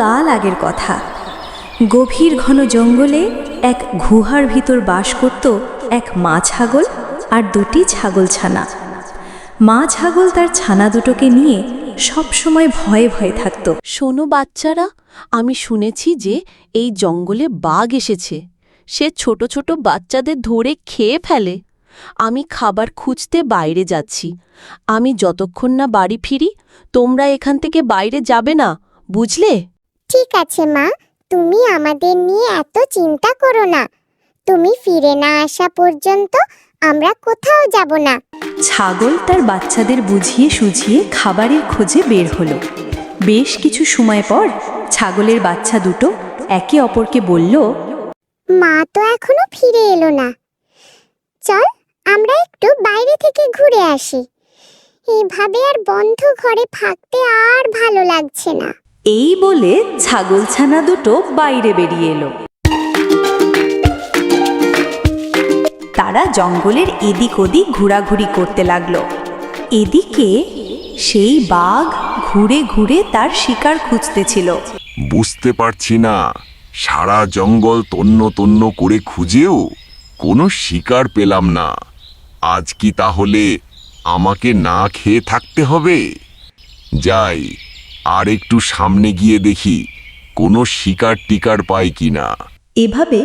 কাল আগের কথা। গভীর ঘন জঙ্গলে এক গুহার ভিতর বাস করত এক মা ছাগল আর দুটি ছাগল ছানা। মা ছাগল তার ছানা দুটোকে নিয়ে সব সময় ভয়ে ভয়ে থাকত। শোনো বাচ্চারা, আমি শুনেছি যে এই জঙ্গলে বাঘ এসেছে। সে ছোট ছোট বাচ্চাদের ধরে খেয়ে ফেলে। আমি খাবার খুঁজতে বাইরে যাচ্ছি। আমি যতক্ষণ না বাড়ি ফিরি, তোমরা এখান থেকে বাইরে যাবে না, বুঝলে? ঠিক আছে মা। তুমি আমাদের নিয়ে এত চিন্তা করো না। তুমি ফিরে না আসা পর্যন্ত আমরা কোথাও যাব না। ছাগল তার বাচ্চাদের বুঝিয়ে সুঝিয়ে খাবারের খোঁজে বের হলো। বেশ কিছু সময় পর ছাগলের বাচ্চা দুটো একে অপরকে বলল মা তো এখনও ফিরে এলো না। চল আমরা একটু বাইরে থেকে ঘুরে আসি। এভাবে আর বন্ধ ঘরে থাকতে আর ভালো লাগছে না। এই বলে ছাগলছানা দুটো বাইরে বেরিয়ে এলো। তারা জঙ্গলের এদিক ওদিক ঘোরাঘুরি করতে লাগল। এদিকে সেই বাঘ ঘুরে ঘুরে তার শিকার খুঁজতেছিল বুঝতে পারছি না, সারা জঙ্গল তন্ন তন্ন করে খুঁজেও কোনো শিকার পেলাম না। আজ কি তাহলে আমাকে না খেয়ে থাকতে হবে? যাই আর একটু সামনে গিয়ে দেখি কোনো শিকার টিকার পাই কিনা। এভাবে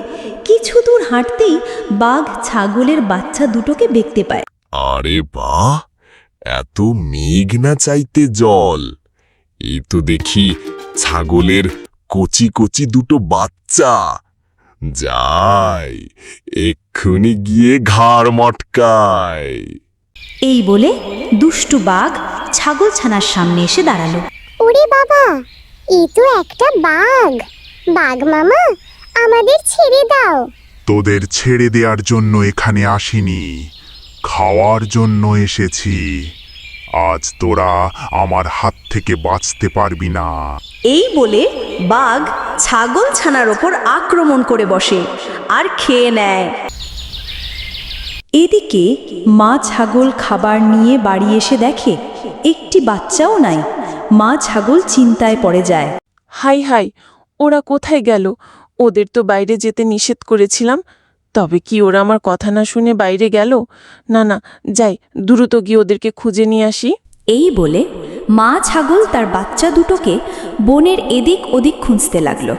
কিছু দূর হাঁটতেই বাঘ ছাগলের বাচ্চা দুটোকে দেখতে পায়। আরে বাহ এত মেঘ না চাইতে জল। এই তো দেখি ছাগলের কচি কচি দুটো বাচ্চা। যাই এক্ষুনি গিয়ে ঘাড় মটকায়। এই বলে দুষ্টু বাঘ ছাগল ছানার সামনে এসে দাঁড়াল। ওরে বাবা এই তো একটা বাঘ। বাঘ মামা আমাদের ছেড়ে দাও। তোদের ছেড়ে দেওয়ার জন্য এখানে আসিনি খাওয়ার জন্য এসেছি। আজ তোরা আমার হাত থেকে বাঁচতে পারবি না। এই বলে বাঘ ছাগল ছানার ওপর আক্রমণ করে বসে আর খেয়ে নেয়। এদিকে মা ছাগল খাবার নিয়ে বাড়ি এসে দেখে একটি বাচ্চাও নাই। মা ছাগল চিন্তায় পড়ে যায়। হাই হাই ওরা কোথায় গেল? ওদের তো বাইরে যেতে নিষেধ করেছিলাম। তবে কি ওরা আমার কথা না শুনে বাইরে গেল? না না যাই দ্রুত গিয়ে ওদেরকে খুঁজে নিয়ে আসি। এই বলে মা ছাগল তার বাচ্চা দুটোকে বনের এদিক ওদিক খুঁজতে লাগল।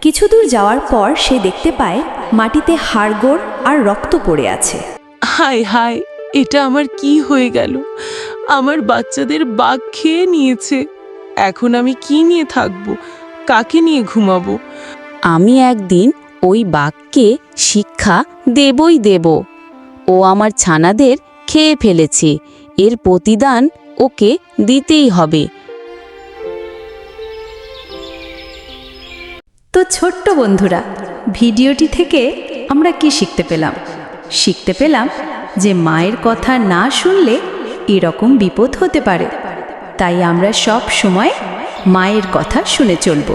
কিছু দূর যাওয়ার পর সে দেখতে পায় মাটিতে হাড়গোড় আর রক্ত পড়ে আছে। হাই হাই এটা আমার কি হয়ে গেল? আমার বাচ্চাদের বাঘ খেয়ে নিয়েছে। এখন আমি কি নিয়ে থাকব? কাকে নিয়ে ঘুমাবো? আমি একদিন ওই বাঘকে শিক্ষা দেবই দেব। ও আমার ছানাদের খেয়ে ফেলেছে। এর প্রতিদান ওকে দিতেই হবে। তো ছোট্ট বন্ধুরা ভিডিওটি থেকে আমরা কি শিখতে পেলাম? শিখতে পেলাম যে মায়ের কথা না শুনলে এরকম বিপদ হতে পারে। তাই আমরা সব সময় মায়ের কথা শুনে চলবো।